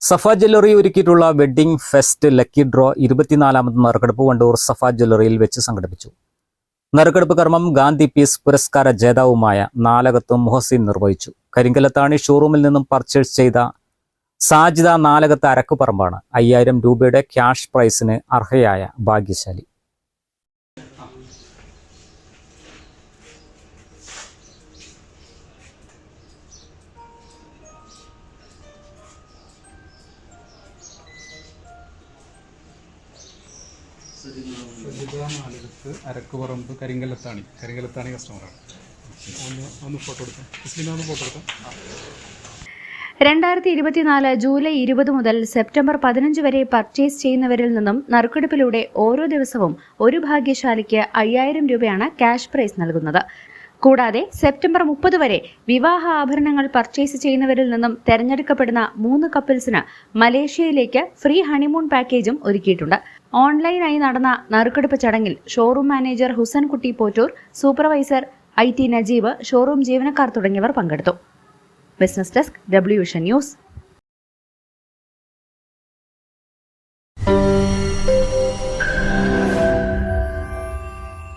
സഫ jewellery ഒരുക്കിയിട്ടുള്ള wedding fest lucky draw ഇരുപത്തിനാലാമത് നറുക്കെടുപ്പ് വണ്ടൂർ സഫ ജ്വല്ലറിയിൽ വെച്ച് സംഘടിപ്പിച്ചു. നറുക്കെടുപ്പ് കർമ്മം ഗാന്ധി പീസ് പുരസ്കാര ജേതാവുമായ നാലകത്ത് മുഹസിൻ നിർവഹിച്ചു. കരിങ്കലത്താണി ഷോറൂമിൽ നിന്നും പർച്ചേസ് ചെയ്ത സാജിദ നാലകത്ത് അരക്കുപറമ്പാണ്. അയ്യായിരം രൂപയുടെ ക്യാഷ് പ്രൈസിന് അർഹയായ ഭാഗ്യശാലി. സജിത അരക്കുപറമ്പ് കരിങ്കല്ലത്താണി. കരിങ്കല്ലത്താണി കസ്റ്റമറാണ് ഒന്ന് ഒന്ന് ഫോട്ടോ ഫോട്ടോ എടുക്കാം. രണ്ടായിരത്തി ഇരുപത്തിനാല് ജൂലൈ ഇരുപത് മുതൽ സെപ്റ്റംബർ പതിനഞ്ച് വരെ പർച്ചേസ് ചെയ്യുന്നവരിൽ നിന്നും നറുക്കെടുപ്പിലൂടെ ഓരോ ദിവസവും ഒരു ഭാഗ്യശാലിക്ക് അയ്യായിരം രൂപയാണ് ക്യാഷ് പ്രൈസ് നൽകുന്നത്. കൂടാതെ സെപ്റ്റംബർ മുപ്പത് വരെ വിവാഹ ആഭരണങ്ങൾ പർച്ചേസ് ചെയ്യുന്നവരിൽ നിന്നും തെരഞ്ഞെടുക്കപ്പെടുന്ന മൂന്ന് കപ്പിൾസിന് മലേഷ്യയിലേക്ക് ഫ്രീ ഹണിമൂൺ പാക്കേജും ഒരുക്കിയിട്ടുണ്ട്. ഓൺലൈനായി നടന്ന നറുക്കെടുപ്പ് ചടങ്ങിൽ showroom manager Hussain Kutty Pottur supervisor I T Najeeb showroom ജീവനക്കാർ തുടങ്ങിയവർ പങ്കെടുത്തു. ബിസിനസ് ഡെസ്ക് ഡബ്ല്യൂഷൻ ന്യൂസ്.